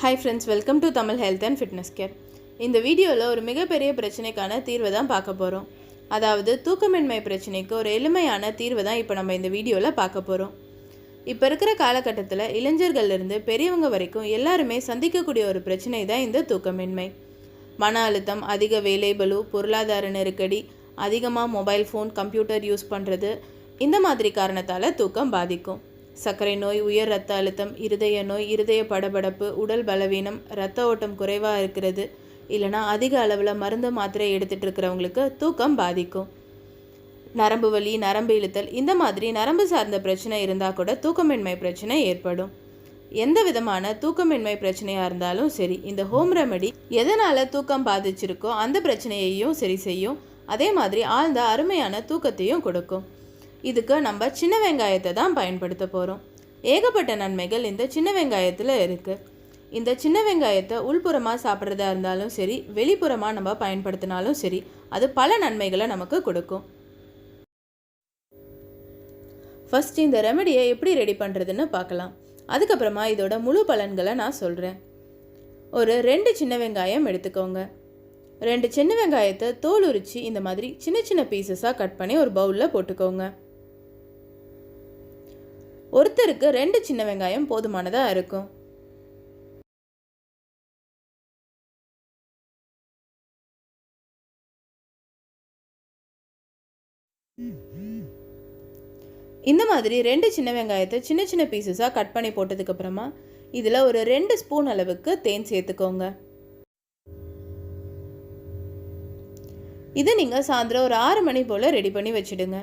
Hi friends welcome to Tamil health and fitness care இந்த வீடியோவில் ஒரு மிகப்பெரிய பிரச்சனைக்கான தீர்வை தான் பார்க்க போகிறோம் அதாவது தூக்கமின்மை பிரச்சனைக்கு ஒரு எளிமையான தீர்வை தான் இப்போ நம்ம இந்த வீடியோவில் பார்க்க போகிறோம் இப்போ இருக்கிற காலகட்டத்தில் இளைஞர்கள்லேருந்து பெரியவங்க வரைக்கும் எல்லாருமே சந்திக்கக்கூடிய ஒரு பிரச்சனை தான் இந்த தூக்கமின்மை. மன அழுத்தம் அதிக வேலைபலு பொருளாதார நெருக்கடி அதிகமாக மொபைல் ஃபோன் கம்ப்யூட்டர் யூஸ் பண்ணுறது இந்த மாதிரி காரணத்தால் தூக்கம் பாதிக்கும். சர்க்கரை நோய் உயர் ரத்த அழுத்தம் இருதய நோய் இருதய படபடப்பு உடல் பலவீனம் ரத்த ஓட்டம் குறைவாக இருக்கிறது. இல்லைனா அதிக அளவில் மருந்து மாத்திரை எடுத்துகிட்டு இருக்கிறவங்களுக்கு தூக்கம் பாதிக்கும். நரம்பு வலி நரம்பு இழுத்தல் இந்த மாதிரி நரம்பு சார்ந்த பிரச்சனை இருந்தால் கூட தூக்கமின்மை பிரச்சனை ஏற்படும். எந்த விதமான தூக்கமின்மை பிரச்சனையாக இருந்தாலும் சரி இந்த ஹோம் ரெமெடி எதனால் தூக்கம் பாதிச்சிருக்கோ அந்த பிரச்சனையையும் சரி செய்யும். அதே மாதிரி ஆழ்ந்த அருமையான தூக்கத்தையும் கொடுக்கும். இதுக்கு நம்ம சின்ன வெங்காயத்தை தான் பயன்படுத்த போகிறோம் ஏகப்பட்ட நன்மைகள் இந்த சின்ன வெங்காயத்தில் இருக்குது இந்த சின்ன வெங்காயத்தை உள்புறமாக சாப்பிட்றதா இருந்தாலும் சரி வெளிப்புறமாக நம்ம பயன்படுத்தினாலும் சரி அது பல நன்மைகளை நமக்கு கொடுக்கும். ஃபஸ்ட் இந்த ரெமடியை எப்படி ரெடி பண்ணுறதுன்னு பார்க்கலாம். அதுக்கப்புறமா இதோட முழு பலன்களை நான் சொல்கிறேன் ஒரு ரெண்டு சின்ன வெங்காயம் எடுத்துக்கோங்க. ரெண்டு சின்ன வெங்காயத்தை தோல் உரித்து இந்த மாதிரி சின்ன சின்ன பீசஸாக கட் பண்ணி ஒரு பவுலில் போட்டுக்கோங்க. ஒருத்தருக்கு ரெண்டு சின்ன வெங்காயம் போதுமானதாக இருக்கும். இந்த மாதிரி ரெண்டு சின்ன வெங்காயத்தை சின்ன சின்ன பீசஸாக கட் பண்ணி போட்டதுக்கப்புறமா இதில் ஒரு ரெண்டு ஸ்பூன் அளவுக்கு தேன் சேர்த்துக்கோங்க. இதை நீங்கள் சாயந்தரம் ஒரு ஆறு மணி போல் ரெடி பண்ணி வச்சுடுங்க.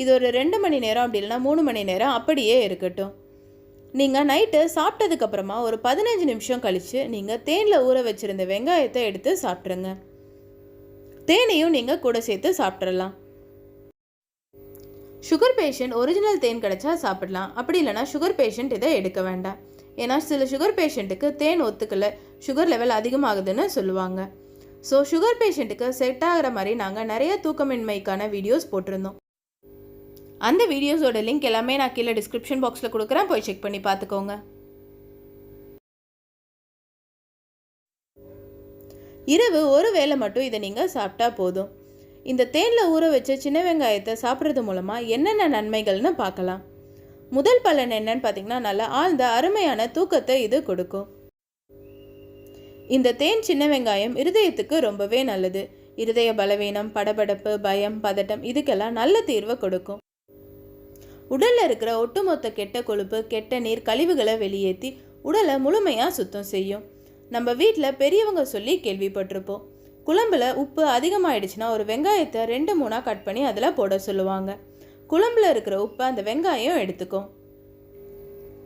இது ஒரு ரெண்டு மணி நேரம் அப்படி இல்லைனா மூணு மணி நேரம் அப்படியே இருக்கட்டும். நீங்கள் நைட்டு சாப்பிட்டதுக்கப்புறமா ஒரு பதினஞ்சு நிமிஷம் கழித்து நீங்கள் தேனில் ஊற வச்சுருந்த வெங்காயத்தை எடுத்து சாப்பிட்ருங்க தேனையும் நீங்கள் கூட சேர்த்து சாப்பிட்றலாம் சுகர் பேஷண்ட் ஒரிஜினல் தேன் கிடைச்சா சாப்பிடலாம். அப்படி இல்லைனா சுகர் பேஷண்ட் இதை எடுக்க வேண்டாம். ஏன்னா சில சுகர் பேஷண்ட்டுக்கு தேன் ஒத்துக்கல. சுகர் லெவல் அதிகமாகுதுன்னு சொல்லுவாங்க. ஸோ சுகர் பேஷண்ட்டுக்கு செட் ஆகிற மாதிரி நாங்கள் நிறைய தூக்கமின்மைக்கான வீடியோஸ் போட்டிருந்தோம். அந்த வீடியோஸோட லிங்க் எல்லாமே நான் கீழே டிஸ்கிரிப்ஷன் பாக்ஸில் கொடுக்குறேன். போய் செக் பண்ணி பார்த்துக்கோங்க. இரவு ஒரு வேளை மட்டும் இதை நீங்கள் சாப்பிட்டா போதும். இந்த தேனில் ஊற வச்ச சின்ன வெங்காயத்தை சாப்பிட்றது மூலமாக என்னென்ன நன்மைகள்னு பார்க்கலாம். முதல் பலன் என்னன்னு பார்த்தீங்கன்னா நல்லா ஆழ்ந்த அருமையான தூக்கத்தை இது கொடுக்கும். இந்த தேன் சின்ன வெங்காயம் இருதயத்துக்கு ரொம்பவே நல்லது. இருதய பலவீனம் படபடப்பு பயம் பதட்டம் இதுக்கெல்லாம் நல்ல தீர்வை கொடுக்கும். உடலில் இருக்கிற ஒட்டுமொத்த கெட்ட கொழுப்பு கெட்ட நீர் கழிவுகளை வெளியேற்றி உடலை முழுமையாக சுத்தம் செய்யும். நம்ம வீட்டில் பெரியவங்க சொல்லி கேள்விப்பட்டிருப்போம். குழம்புல உப்பு அதிகமாயிடுச்சுன்னா ஒரு வெங்காயத்தை ரெண்டு மூணாக கட் பண்ணி அதில் போட சொல்லுவாங்க. குழம்புல இருக்கிற உப்பை அந்த வெங்காயம் எடுத்துக்கும்.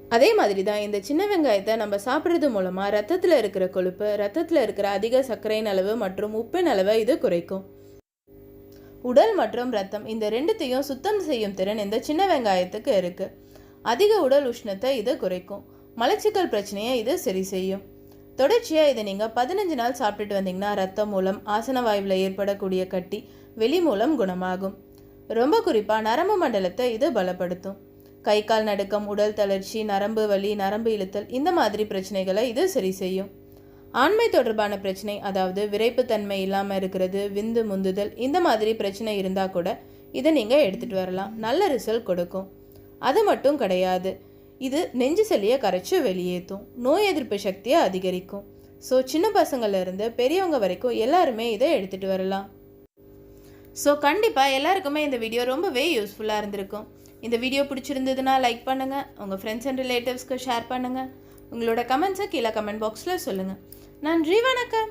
அதே மாதிரி தான் இந்த சின்ன வெங்காயத்தை நம்ம சாப்பிட்றது மூலமாக ரத்தத்தில் இருக்கிற கொழுப்பு ரத்தத்தில் இருக்கிற அதிக சர்க்கரையின் அளவு மற்றும் உப்பின் அளவை இது குறைக்கும். உடல் மற்றும் ரத்தம் இந்த ரெண்டுத்தையும் சுத்தம் செய்யும் திறன் இந்த சின்ன வெங்காயத்துக்கு இருக்கு. அதிக உடல் உஷ்ணத்தை இது குறைக்கும். மலச்சிக்கல் பிரச்சனையை இது சரி செய்யும். தொடர்ச்சியாக இதை நீங்கள் பதினஞ்சு நாள் சாப்பிட்டுட்டு வந்தீங்கன்னா ரத்தம் மூலம் ஆசன வாயுவில் ஏற்படக்கூடிய கட்டி வெளி மூலம் குணமாகும். ரொம்ப குறிப்பாக நரம்பு மண்டலத்தை இது பலப்படுத்தும். கை கால் நடுக்கம் உடல் தளர்ச்சி நரம்பு வலி நரம்பு இழுத்தல் இந்த மாதிரி பிரச்சனைகளை இது சரி செய்யும். ஆண்மை தொடர்பான பிரச்சனை அதாவது விரைப்புத்தன்மை இல்லாமல் இருக்கிறது விந்து முந்துதல் இந்த மாதிரி பிரச்சனை இருந்தால் கூட இதை நீங்கள் எடுத்துகிட்டு வரலாம். நல்ல ரிசல்ட் கொடுக்கும். அது மட்டும் கிடையாது. இது நெஞ்சு சளியை கரைச்சி வெளியேற்றும் நோய் எதிர்ப்பு சக்தியை அதிகரிக்கும். ஸோ சின்ன பசங்கள்லேருந்து பெரியவங்க வரைக்கும் எல்லாருமே இதை எடுத்துகிட்டு வரலாம். ஸோ கண்டிப்பாக எல்லாருக்குமே இந்த வீடியோ ரொம்பவே யூஸ்ஃபுல்லாக இருந்திருக்கும். இந்த வீடியோ பிடிச்சிருந்ததுன்னா லைக் பண்ணுங்கள் உங்கள் ஃப்ரெண்ட்ஸ் அண்ட் ரிலேட்டிவ்ஸ்க்கு ஷேர் பண்ணுங்கள் உங்களோட கமெண்ட்ஸை கீழே கமெண்ட் பாக்ஸில் சொல்லுங்கள் நன்றி வணக்கம்.